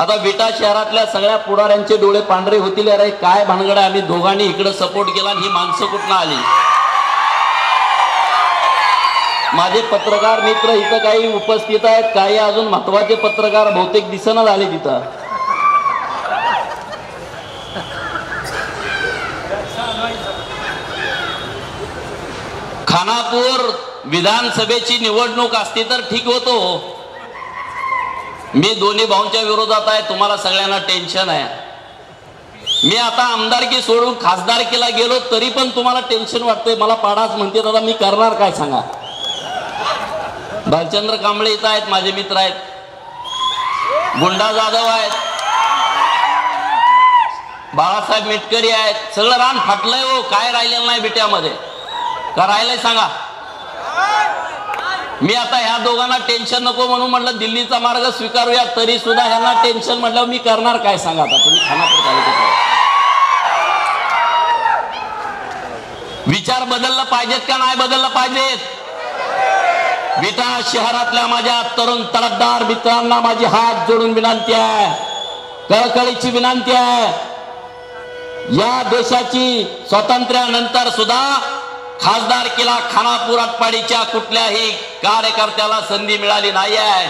आता विटा शहरातल्या सगळ्या पुढाऱ्यांचे डोळे पांढरे होतील अरे काय भानगड आम्ही दोघांनी इकडे सपोर्ट केला आणि ही माणसं कुठनं आली? माझे पत्रकार मित्र इथं काही उपस्थित आहेत काही अजून महत्त्वाचे पत्रकार बहुतेक दिसना झाले तिथं. खानापूर विधानसभेची निवडणूक असती तर ठीक होतो. मी दोन्ही भाऊंच्या विरोधात आहे तुम्हाला सगळ्यांना टेन्शन आहे. मी आता आमदारकी सोडून खासदारकीला गेलो तरी पण तुम्हाला टेन्शन वाटतंय. मला पाडाच म्हणते दादा मी करणार काय सांगा? भालचंद्र कांबळे इथं आहेत माझे मित्र आहेत. गुंडा जाधव आहेत. बाळासाहेब मेटकरी आहेत. सगळं रान फाटलंय हो काय राहिलेलं नाही बिट्यामध्ये. का राहिलंय सांगा. मी आता ह्या दोघांना टेन्शन नको म्हणून म्हटलं दिल्लीचा मार्ग स्वीकारूया तरी सुद्धा ह्यांना टेन्शन म्हटलं मी करणार काय सांगा आता? तुम्ही खानापूर तालुक्यात विचार बदललं पाहिजेत का नाही बदललं पाहिजेत? विटा शहरातल्या माझ्या तरुण तडफदार मित्रांना माझी हात जोडून विनंती आहे. कळकळीची विनंती आहे. या देशाची स्वातंत्र्यानंतर सुद्धा खासदारकीला खानापूर आटपाडीच्या कुठल्याही कार्यकर्त्याला संधी मिळाली नाही आहे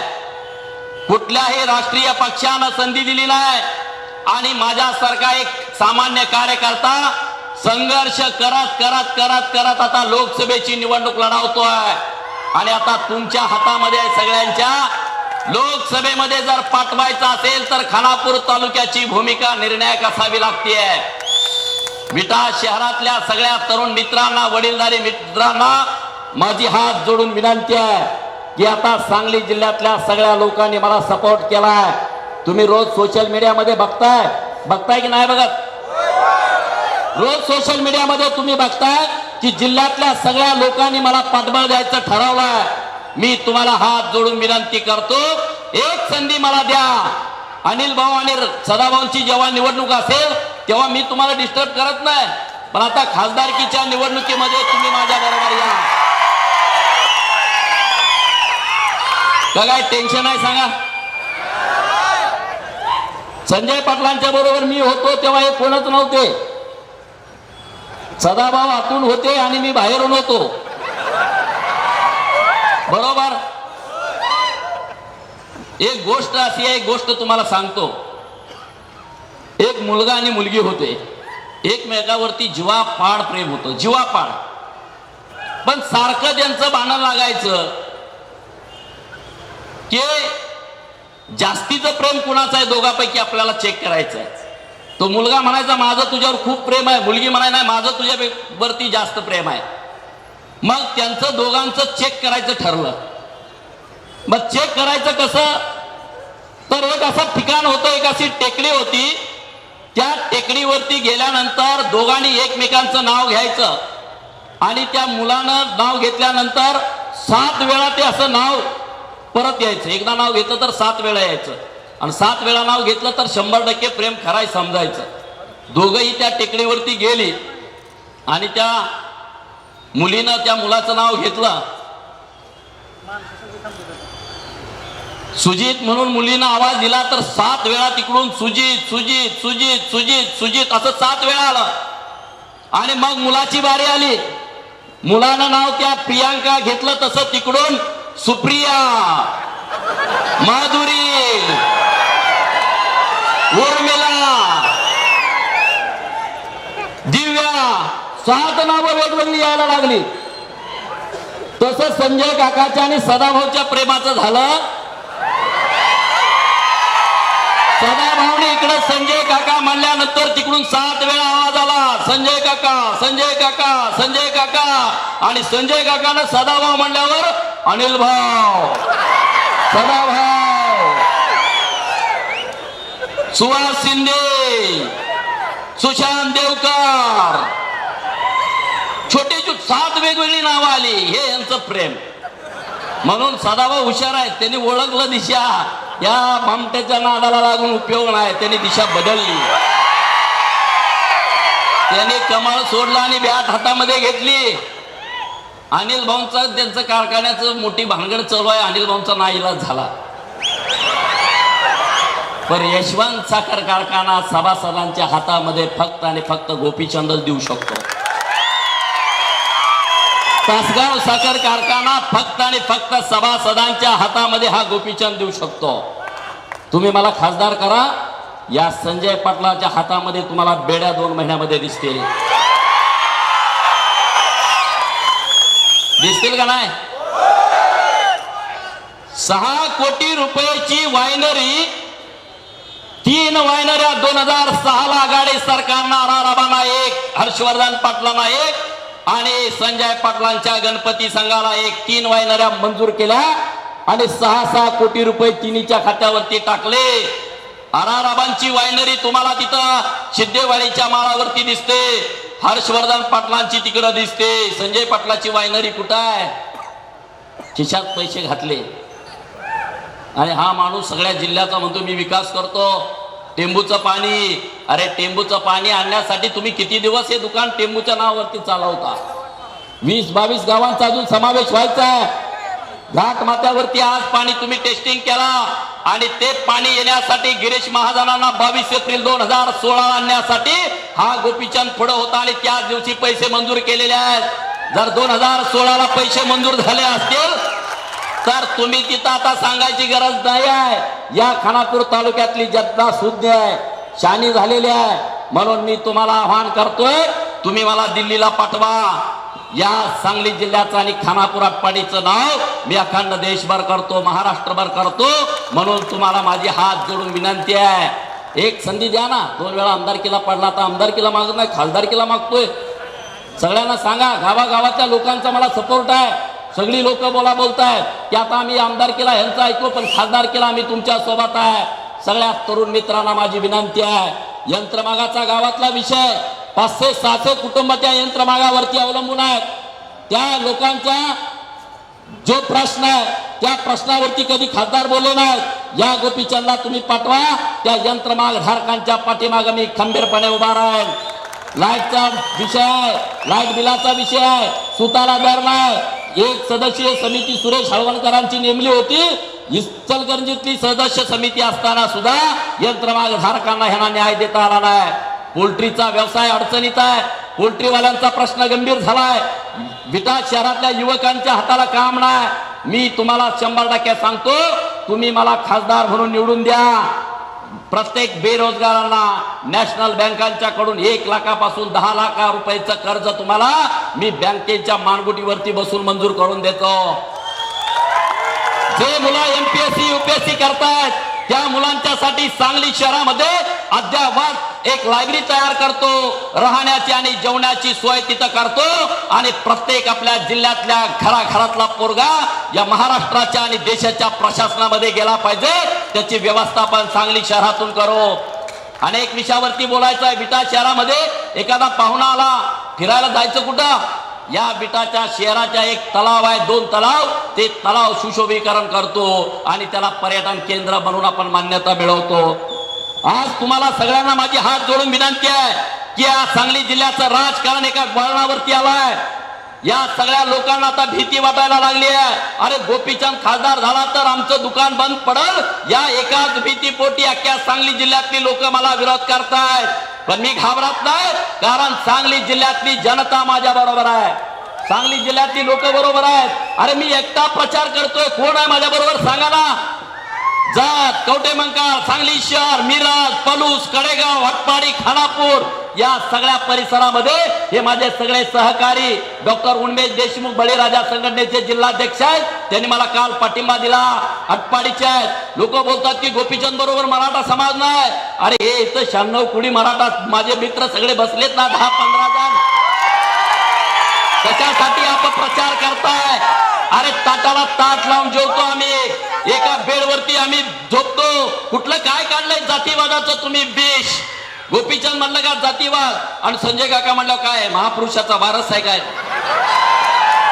कुठल्याही राष्ट्रीय पक्षानं संधी दिली नाही. आणि माझ्यासारखा एक सामान्य कार्यकर्ता संघर्ष करत करत करत करत आता लोकसभेची निवडणूक लढवतोय. आणि आता तुमच्या हातामध्ये सगळ्यांच्या. लोकसभेमध्ये जर पाठवायचं असेल तर खानापूर तालुक्याची भूमिका निर्णायक असावी लागते विटा शहरातल्या सगळ्या तरुण मित्रांना वडीलधारी मित्रांना माझी हात जोडून विनंती आहे की आता सांगली जिल्ह्यातल्या सगळ्या लोकांनी मला सपोर्ट केलाय. तुम्ही रोज सोशल मीडियामध्ये बघताय. बघताय की नाही बघत? रोज सोशल मीडियामध्ये तुम्ही बघताय की जिल्ह्यातल्या सगळ्या लोकांनी मला पाठबळ द्यायचं ठरवलंय. मी तुम्हाला हात जोडून विनंती करतो एक संधी मला द्या. अनिल भाऊ आणि सदाभाऊंची जेव्हा निवडणूक असेल तेव्हा मी तुम्हाला डिस्टर्ब करत नाही. पण आता खासदारकीच्या निवडणुकीमध्ये तुम्ही माझ्या बरोबर या. का काय टेन्शन आहे सांगा? संजय पाटलांच्या बरोबर मी होतो तेव्हा हे कोणच नव्हते. सदाभाऊ आतून होते आणि मी बाहेरून होतो. बरोबर? एक गोष्ट अशी आहे एक गोष्ट तुम्हाला सांगतो. एक मुलगा आणि मुलगी होते. एकमेकावरती जीवापाड प्रेम होतं. जीवापाड पण सारखं त्यांचं भांडण लागायचं की जास्तीचं प्रेम कुणाचं आहे? दोघांपैकी आपल्याला चेक करायचं आहे तो मुलगा म्हणायचा माझं तुझ्यावर खूप प्रेम आहे. मुलगी म्हणाय नाही माझं तुझ्या वरती जास्त प्रेम आहे. मग त्यांचं दोघांचं चेक करायचं ठरलं. मग चेक करायचं कसं? तर एक असं ठिकाण होतं एक अशी टेकडी होती त्या टेकडीवरती गेल्यानंतर दोघांनी एकमेकांचं नाव घ्यायचं. आणि त्या मुलानं नाव घेतल्यानंतर सात वेळा ते असं नाव परत यायचं. एकदा नाव घेतलं तर सात वेळा यायचं. आणि सात वेळा नाव घेतलं तर शंभर टक्के प्रेम खराय समजायचं. दोघंही त्या टेकडीवरती गेली. आणि त्या मुलीनं त्या मुलाचं नाव घेतलं. सुजित म्हणून मुलीनं आवाज दिला तर सात वेळा तिकडून सुजित सुजित सुजित सुजित सुजित असं सात वेळा आलं. आणि मग मुलाची बारी आली. मुलानं नाव त्या प्रियांका घेतलं तसं तिकडून सुप्रिया माधुरी उर्मिला दिव्या सात नावं वेगवेगळी यायला लागली. तसं संजय काकाच्या आणि सदाभाऊच्या प्रेमाचं झालं. सदाभाऊने इकडे संजय काका म्हणल्यानंतर तिकडून सात वेळा आवाज आला. संजय काका संजय काका संजय काका. आणि संजय काकानं सदाभाऊ म्हणल्यावर अनिल भाऊ. सदाभाऊ. सुहास शिंदे सुशांत देवकर. छोटे छोट सात वेगवेगळी नावं आली. हे यांचं प्रेम. म्हणून सदाभाऊ हुशार आहेत. त्यांनी ओळखलं दिशा. या भामट्याच्या नादाला लागून उपयोग नाही. त्यांनी दिशा बदलली. त्यांनी कमाल सोडला आणि बॅट हातामध्ये घेतली. अनिल भाऊंचा त्यांचं कारखान्याचं मोठी भानगड चालू आहे. अनिल भाऊंचा नाईलाज झाला. पण यशवंत साखर कारखाना सभासदांच्या हातामध्ये फक्त आणि फक्त गोपीचंदच देऊ शकतो. तासगाव साखर कारखाना फक्त आणि फक्त सभासदांच्या हातामध्ये हा गोपीचंद देऊ शकतो. तुम्ही मला खासदार करा. या संजय पाटलाच्या हातामध्ये तुम्हाला बेड्या दोन महिन्यामध्ये दिसतील. दिसतील का नाही? सहा कोटी रुपयाची वायनरी तीन वायनऱ्या दोन हजार सहा ला आघाडी सरकारना राबाना एक हर्षवर्धन पाटलांना एक आणि संजय पाटलांच्या गणपती संघाला एक तीन वायनऱ्या मंजूर केल्या आणि सहा सहा कोटी रुपये तिन्हीच्या खात्यावरती टाकले. आराराबांची वायनरी तुम्हाला तिथं सिद्धेवाडीच्या माळावरती दिसते. हर्षवर्धन पाटलांची तिकडं दिसते. संजय पाटलाची वायनरी कुठं आहे? खिशात पैसे घातले. आणि हा माणूस सगळ्या जिल्ह्याचा म्हणतो मी विकास करतो. टेंबूचं पाणी. अरे टेंबूचं पाणी आणण्यासाठी तुम्ही किती दिवस हे दुकान टेंबूच्या नावावरती चालवता? वीस बावीस गावांचा अजून समावेश व्हायचा घाट माथ्यावरती आज पाणी तुम्ही टेस्टिंग केला आणि ते पाणी येण्यासाठी गिरीश महाजनांना बावीस एप्रिल दोन हजार सोळा आणण्यासाठी हा गोपीचंद पुढे होता आणि त्याच दिवशी पैसे मंजूर केलेले आहेत. जर दोन हजार सोळाला पैसे मंजूर झाले असतील तर तुम्ही तिथं आता सांगायची गरज नाही आहे. या खानापूर तालुक्यातली जनता शुद्ध आहे शानी झालेली आहे. म्हणून मी तुम्हाला आव्हान करतोय तुम्ही मला दिल्लीला पाठवा. या सांगली जिल्ह्याचं आणि खानापूर आटपाडीचं नाव मी अखंड देशभर करतो महाराष्ट्रभर करतो. म्हणून तुम्हाला माझी हात जोडून विनंती आहे. एक संधी द्या ना. दोन वेळा आमदारकीला पडला तर आमदारकीला मागत नाही खासदारकीला मागतोय. सगळ्यांना सांगा गावागावातल्या लोकांचा मला सपोर्ट आहे. सगळी लोक बोला बोलतायत की आता आम्ही आमदार केला ह्यांचा ऐकू पण खासदार केला आम्ही तुमच्यासोबत आहे. सगळ्या तरुण मित्रांना माझी विनंती आहे. यंत्रमागाचा गावातला विषय पाचशे सहाशे कुटुंब त्या यंत्रमागावरती अवलंबून आहेत. त्या लोकांचा जो प्रश्न आहे त्या प्रश्नावरती कधी खासदार बोलले नाहीत. या गोपीचंदला तुम्ही पाठवा त्या यंत्रमाग धारकांच्या पाठीमाग मी खंबीरपणे उभा राहील लाईटचा विषय आहे लाइट बिलाचा विषय आहे सुताला दर नाही एक सदस्यीय समिती सुरेश हळवणकरांची नेमली होती. इचलगंजीतली सदस्य समिती असताना सुद्धा यंत्रमाग धारकांना ह्यांना न्याय देता आला नाही. पोल्ट्रीचा व्यवसाय अडचणीत आहे. पोल्ट्रीवाल्यांचा प्रश्न गंभीर झालाय. विटा शहरातल्या युवकांच्या हाताला काम नाही. मी तुम्हाला शंभर टक्के सांगतो तुम्ही मला खासदार म्हणून निवडून द्या. प्रत्येक बेरोजगारांना नॅशनल बँकांच्या कडून एक लाखापासून दहा लाख रुपयाचं कर्ज तुम्हाला मी बँकेच्या मानगुटीवरती बसून मंजूर करून देतो. जे मुलं एमपीएससी युपीएससी करतायत त्या मुलांच्यासाठी सांगली शहरामध्ये अद्यावत एक लायब्ररी तयार करतो. राहण्याची आणि जेवणाची सोय तिथं करतो. आणि प्रत्येक आपल्या जिल्ह्यातल्या घराघरातला पोरगा या महाराष्ट्राच्या आणि देशाच्या प्रशासनामध्ये गेला पाहिजे. त्याची व्यवस्थापन सांगली शहरातून करो. अनेक विषयावरती बोलायचं आहे विटा शहरामध्ये एखादा पाहुणा आला फिरायला जायचं कुठं? या बिटाच्या शहराच्या एक तलाव आहे दोन तलाव. ते तलाव सुशोभीकरण करतो आणि त्याला पर्यटन केंद्र म्हणून आपण मान्यता मिळवतो. आज तुम्हाला सगळ्यांना माझी हात जोडून विनंती आहे की या सांगली जिल्ह्याचं राजकारण एका वळणावरती आलाय. या सगळ्या लोकांना आता भीती वाटायला लागली आहे. अरे गोपीचंद खासदार झाला तर आमचं दुकान बंद पडल? या एकाच भीतीपोटी अख्ख्या सांगली जिल्ह्यातली लोक मला विरोध करतायत. पण मी घाबरत नाही कारण सांगली जिल्ह्यातली जनता माझ्या बरोबर आहे. सांगली जिल्ह्यातली लोक बरोबर आहेत. अरे मी एकटा प्रचार करतोय कोण आहे माझ्या बरोबर सांगा ना जात कवटेमंकाळ सांगली शहर मिराज पलूस कडेगाव हटपाडी खानापूर. या सगळ्या परिसरामध्ये हे माझे सगळे सहकारी डॉक्टर उन्मेश देशमुख बळीराजा संघटनेचे जिल्हाध्यक्ष आहेत. त्यांनी मला काल पाठिंबा दिला. अटपाडीचे आहेत. लोक बोलतात की गोपीचंद बरोबर मराठा समाज नाही. अरे हे इथं शहाण्णव कुणी मराठा माझे मित्र सगळे बसलेत ना दहा पंधरा जण. कशासाठी आपण प्रचार करताय? अरे ताटाला ताट लावून जेवतो आम्ही. एका बेडवरती आम्ही झोपतो. कुठलं काय काढलंय जातीवादाचं तुम्ही विष? गोपीचंद म्हणलं का जातीवाद? आणि संजय काका म्हणलं काय? महापुरुषाचा वारस आहे काय?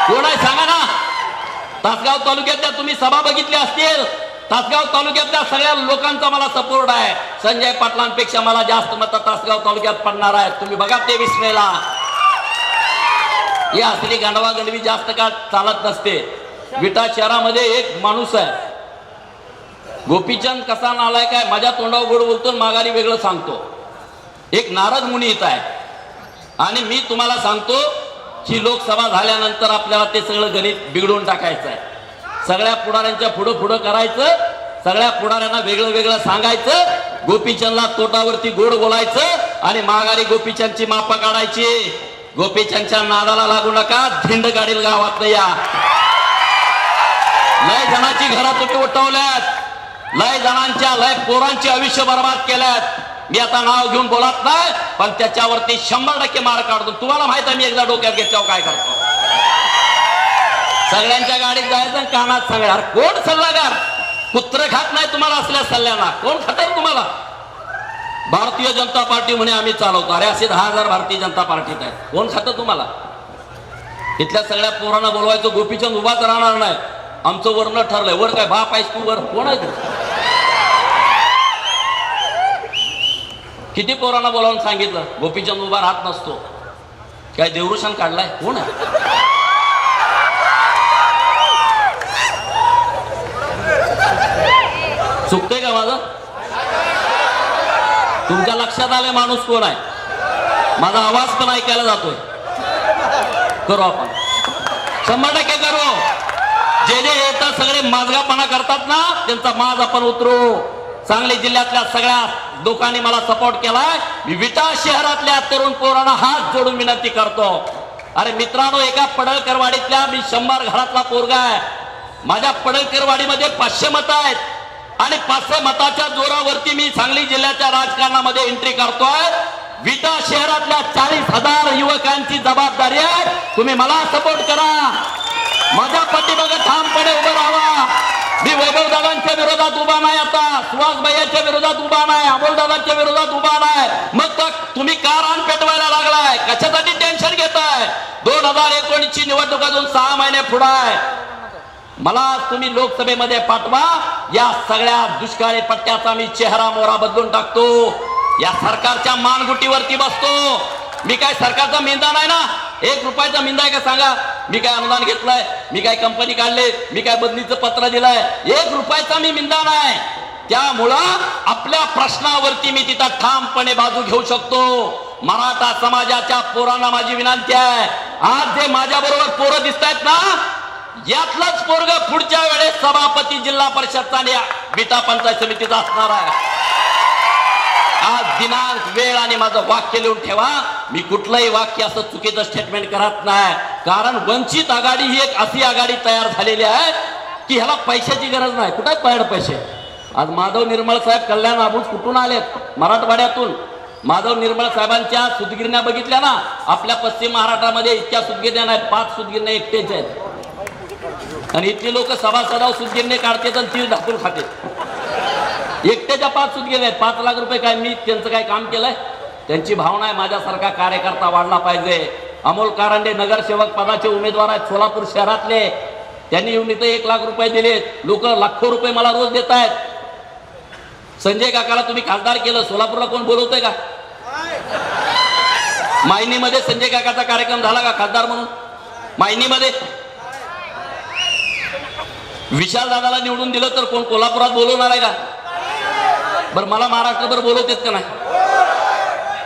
कोण आहे? सांगा ना. तासगाव तालुक्यातल्या तुम्ही सभा बघितल्या असतील. तासगाव तालुक्यातल्या सगळ्या लोकांचा मला सपोर्ट आहे. संजय पाटलांपेक्षा मला जास्त मत तासगाव तालुक्यात पडणार आहेत. तुम्ही बघा ते विस्मेला ही असली गांडवा गंडवी जास्त काळ चालत नसते. विटा शहरामध्ये एक माणूस आहे. गोपीचंद कसा नालाय काय माझ्या तोंडावर गोड बोलतो माघारी वेगळं सांगतो. एक नारद मुनी इथं आहे आणि मी तुम्हाला सांगतो की लोकसभा झाल्यानंतर आपल्याला ते सगळं गणित बिघडून टाकायचं आहे. सगळ्या पुढाऱ्यांच्या पुढं पुढं करायचं सगळ्या पुढाऱ्यांना वेगळं वेगळं सांगायचं गोपीचंदला तोटावरती गोड बोलायचं आणि माघारी गोपीचंदची माप काढायची. गोपीचंदच्या नादाला लागू नका झिंड गाडील गावात या. लय जणांची घरात तुम्ही उठवल्यात. लय जणांच्या लय पोरांची आयुष्य बर्बाद केल्यात. मी आता नाव घेऊन बोलत नाही पण त्याच्यावरती शंभर टक्के मार काढतो. तुम्हाला माहीत आहे मी एकदा डोक्यात घेतल्यावर काय करतो. सगळ्यांच्या गाडीत जायचं कानात सांगायचं कोण सल्लागार? कुत्र खात नाही तुम्हाला असल्या सल्ल्याना कोण खातात तुम्हाला? भारतीय जनता पार्टी म्हणे आम्ही चालवतो. अरे असे दहा हजार भारतीय जनता पार्टीत आहेत. कोण खातं तुम्हाला? इथल्या सगळ्या पोरांना बोलवायचं गोपीचंद उभाच राहणार नाही. आमचं वर्ण ठरलंय. वर काय बाप आहेस तू वर कोण आहे किती पोरांना बोलावून सांगितलं? गोपीचंद उभा राहत नसतो. काय देवरुषण काढलाय? कोण आहे? चुकतंय का माझं? तुमच्या लक्षात आलंय माणूस कोण आहे? माझा आवाज पण ऐकायला जातोय. करू आपण. शंभर टक्के करू. जे जे येतात सगळे माजगापणा करतात ना त्यांचा माज आपण उतरू. सांगली जिल्ह्यातल्या सगळ्या लोकांनी मला सपोर्ट केलाय. मी विटा शहरातल्या तरुण पोरांना हात जोडून विनंती करतो. अरे मित्रांनो एका पडळकरवाडीतल्या मी शंभर घरातला पोरगा आहे. माझ्या पडळकरवाडीमध्ये पाचशे मत आहेत. आणि पाचशे मताच्या जोरावरती मी सांगली जिल्ह्याच्या राजकारणामध्ये एंट्री करतोय विटा शहरातल्या चाळीस हजार युवकांची जबाबदारी आहे. तुम्ही मला सपोर्ट करा. माझ्या पाठीमागे ठामपणे उभं राहा मी वैभव दादांच्या विरोधात उभा नाही आता. सुहास भैयाच्या विरोधात उभा नाही अमोलदादांच्या विरोधात उभा नाही मग तर तुम्ही का रान पेटवायला लागलाय? कशासाठी टेन्शन घेताय? दोन हजार एकोणीस ची निवडणूक अजून सहा महिने पुढे आहे. मला तुम्ही लोकसभेमध्ये पाठवा. या सगळ्या दुष्काळी पट्ट्याचा मी चेहरा मोहरा बदलून टाकतो. या सरकारच्या मानगुटीवरती बसतो. मी काय सरकारचा मेंदा नाही ना? एक रुपयाचा मेंदा आहे का सांगा? मी काय अनुदान घेतलंय? मी काय कंपनी काढले? मी काय बदलीचं पत्र दिलंय? एक रुपयाचा मी मिंदा नाही. त्यामुळं आपल्या प्रश्नावरती मी तिथं ठामपणे बाजू घेऊ शकतो. मराठा समाजाच्या पोरांना माझी विनंती आहे. आज जे माझ्या बरोबर पोरं दिसत आहेत ना यातलाच पोरग पुढच्या वेळेस सभापती जिल्हा परिषदचा आणि पंचायत समितीचा असणार आहे. आज दिनांक वेळ आणि माझं वाक्य लिहून ठेवा. मी कुठलंही वाक्य असं चुकीचं स्टेटमेंट करत नाही. कारण वंचित आघाडी ही एक अशी आघाडी तयार झालेली आहे की ह्याला पैशाची गरज नाही. कुठे आहेत पैसे? आज माधव निर्मळ साहेब कल्याण आबूज कुठून आलेत? मराठवाड्यातून. माधव निर्मळ साहेबांच्या सुतगिरण्या बघितल्या ना? आपल्या पश्चिम महाराष्ट्रामध्ये इतक्या सुदगिरण्या नाहीत. पाच सुतगिरण्या एकटेच आहेत. आणि इथले लोक सभासदाव सुदगिरणे काढतात आणि ती ढाकून खाते एकट्याच्या पाच सुदगिरण्या आहेत. पाच लाख रुपये काय मी त्यांचं काय काम केलंय? त्यांची भावना आहे माझ्यासारखा कार्यकर्ता वाढला पाहिजे. अमोल कारंडे नगरसेवक पदाचे उमेदवार आहेत. सोलापूर शहरातले. त्यांनी येऊन इथं एक लाख रुपये दिलेत. लोक लाखो रुपये मला रोज देत आहेत. संजय काकाला तुम्ही खासदार केलं. सोलापूरला कोण बोलवतंय का? मायनीमध्ये संजय काकाचा कार्यक्रम झाला का खासदार म्हणून? मायनीमध्ये विशाल दादाला निवडून दिलं तर कोण कोल्हापुरात बोलवणार आहे का? बरं मला महाराष्ट्रभर बोलवतेत का नाही?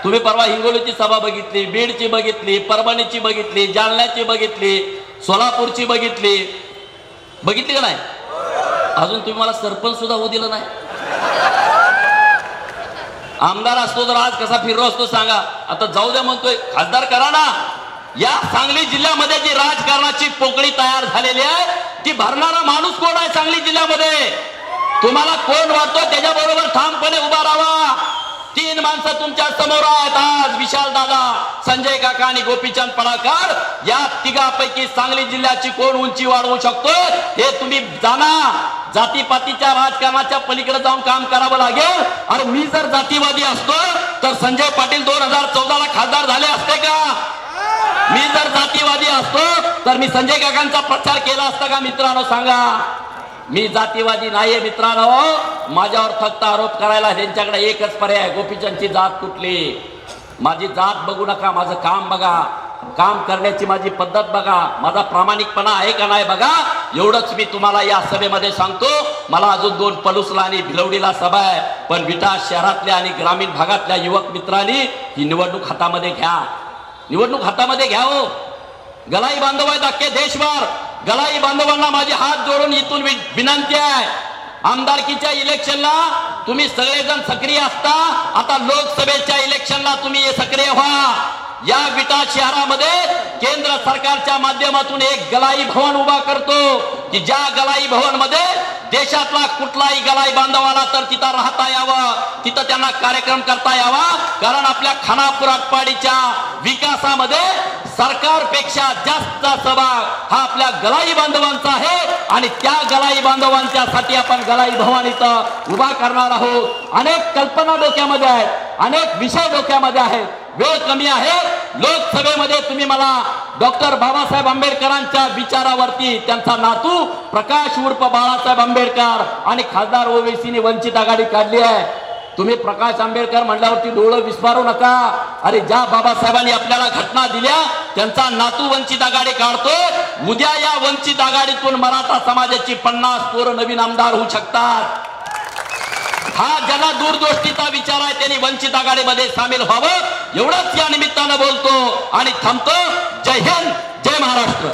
तुम्ही परवा हिंगोलीची सभा बघितली बीडची बघितली परभणीची बघितली जालन्याची बघितली सोलापूरची बघितली. बघितली का नाही? अजून तुम्ही मला सरपंच सुद्धा होऊ दिलं नाही. आमदार असतो तर आज कसा फिरलो असतो सांगा. आता जाऊ द्या म्हणतोय. खासदार करा ना. या सांगली जिल्ह्यामध्ये जी राजकारणाची पोकळी तयार झालेली आहे ती भरणारा माणूस कोण आहे सांगली जिल्ह्यामध्ये? तुम्हाला कोण वाटतो? त्याच्या बरोबर ठामपणे उभा राहा. तीन माणसं तुमच्यासमोर आहेत. आज विशाल दादा संजय काका आणि गोपीचंद पडाकर या तिघापैकी सांगली जिल्ह्याची कोण उंची वाढवू शकतो हे तुम्ही जाणा. जातीपातीच्या राजकारणाच्या पलीकडे जाऊन काम करावं लागेल. अरे मी जर जातीवादी असतो तर संजय पाटील दोन हजार चौदाला खासदार झाले असते का? मी जर जातीवादी असतो तर मी संजय काकांचा प्रचार केला असता का मित्रांनो सांगा? मी जातीवादी नाहीये मित्रांनो. माझ्यावर फक्त आरोप करायला त्यांच्याकडे एकच पर्याय गोपीचंदची जात कुठली? माझी जात बघू नका माझं काम बघा. काम करण्याची माझी पद्धत बघा. माझा प्रामाणिकपणा आहे का नाही बघा? एवढंच मी तुम्हाला या सभेमध्ये सांगतो. मला अजून दोन पलुसला आणि भिलवडीला सभा आहे. पण विटा शहरातल्या आणि ग्रामीण भागातल्या युवक मित्रांनी ही निवडणूक हातामध्ये घ्या. निवडणूक हातामध्ये घ्या हो. गलाई बांधव आहे अख्खे देशभर. गलाई बांधवांना माझे हात जोडून इथून वि- विनंती आहे. आमदारकीच्या इलेक्शनला तुम्ही सगळेजण सक्रिय असता. आता लोकसभेच्या इलेक्शनला तुम्ही सक्रिय व्हा. या विटा शहरामध्ये केंद्र सरकारच्या माध्यमातून एक गलाई भवन उभा करतो की ज्या गलाई भवनमध्ये देशातला कुठलाही गलाई बांधव आला तर तिथं राहता यावं तिथं त्यांना कार्यक्रम करता यावा. कारण आपल्या खानापूर आटपाडीच्या विकासामध्ये सरकारपेक्षा जास्त सहभाग हा आपल्या गलाई बांधवांचा आहे. आणि त्या गलाई बांधवांच्यासाठी आपण गलाई भवन इथं उभा करणार आहोत. अनेक कल्पना डोक्यामध्ये आहेत अनेक विषय डोक्यामध्ये आहेत. वेळ कमी आहे. लोकसभेमध्ये तुम्ही मला डॉक्टर बाबासाहेब आंबेडकरांच्या विचारावरती त्यांचा नातू प्रकाश उर्फ बाळासाहेब आंबेडकर आणि खासदार ओवेसीने वंचित आघाडी काढली आहे. तुम्ही प्रकाश आंबेडकर म्हणल्यावरती डोळं विस्मारू नका. अरे ज्या बाबासाहेबांनी आपल्याला घटना दिल्या त्यांचा नातू वंचित आघाडी काढतो उद्या या वंचित आघाडीतून मराठा समाजाची पन्नास पोरं नवीन आमदार होऊ शकतात. हा ज्याला दूरदृष्टीचा विचार आहे त्यांनी वंचित आघाडीमध्ये सामील व्हावं. एवढंच या निमित्तानं बोलतो आणि थांबतो. जय हिंद जय महाराष्ट्र.